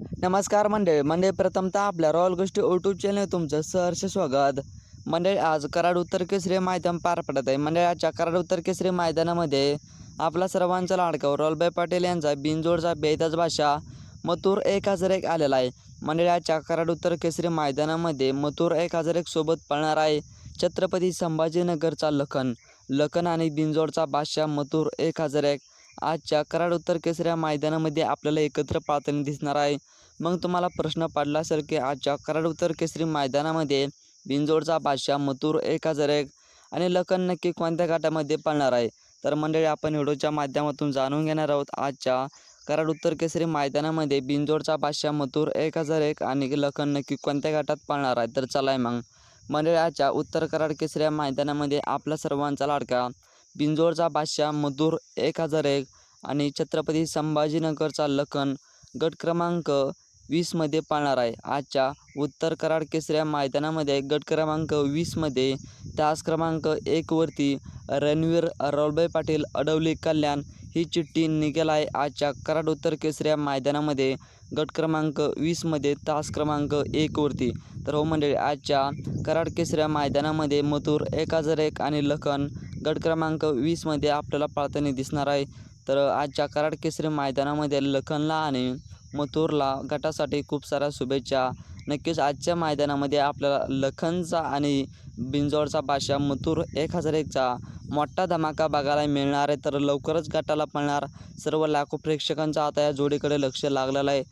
नमस्कार मंडळी. मंडळी प्रथमतः आपल्या रॉयल गोष्टी यूट्यूब चॅनल तुमचं सहर्ष स्वागत. मंडळी आज कराड उत्तर केसरी मैदान पार पडत आहे. मंडळी आजच्या कराड उत्तर केसरी मैदानामध्ये आपला सर्वांचा लाडका रॉलबाई पाटील यांचा बिनजोडचा बेताज भाषा मथुर एक हजार एक आलेला आहे. मंडळी आजच्या कराड उत्तर केसरी मैदानामध्ये मथुर एक हजार एक सोबत पळणार आहे छत्रपती संभाजीनगरचा लखन. लखन आणि बिनजोडचा बादशाह मथुर एक हजार एक. आजच्या कराड उत्तर केसरी या मैदानामध्ये आपल्याला एकत्र पाळताना दिसणार आहे. मग तुम्हाला प्रश्न पडला असेल की आजच्या कराड उत्तर केसरी मैदानामध्ये बिंजोडचा बादशाह मथुर एक हजार एक आणि लखन नक्की कोणत्या गाठामध्ये पळणार आहे? तर मंडळी आपण व्हिडिओच्या माध्यमातून जाणून घेणार आहोत. आजच्या कराड उत्तर केसरी मैदानामध्ये बिंजोडचा बादशाह मथुर एक हजार एक आणि लखन नक्की कोणत्या गाठात पळणार आहे? तर चलाय मग. मंडळी आजच्या उत्तर कराड केसरी या मैदानामध्ये आपला सर्वांचा लाडका बिंजोरचा बादशाह मधुर एक हजार एक आणि छत्रपती संभाजीनगरचा लखन गट क्रमांक वीसमध्ये पाळणार आहे. आजच्या उत्तर कराड केसऱ्या मैदानामध्ये गट क्रमांक वीसमध्ये तास क्रमांक एकवरती रणवीर रावलभाई पाटील अडवली कल्याण ही चिठ्ठी निघेल आहे. आजच्या कराड उत्तर केसऱ्या मैदानामध्ये गट क्रमांक वीसमध्ये तास क्रमांक एकवरती तर हो मंडळी आजच्या कराड केसऱ्या मैदानामध्ये मथुर एक हजार एक आणि लखन गट क्रमांक वीसमध्ये आपल्याला पाळताना दिसणार आहे. तर आजच्या कराड केसरी मैदानामध्ये लखनला आणि मथुरला गटासाठी खूप साऱ्या शुभेच्छा. नक्कीच आजच्या मैदानामध्ये आपल्याला लखनचा आणि बिंजोडचा बादशाह मथुर एक हजार एकचा मोठा धमाका बघायला मिळणार आहे. तर लवकरच गटाला पळणार सर्व लाखो प्रेक्षकांचा आता या जोडीकडे लक्ष लागलेलं आहे.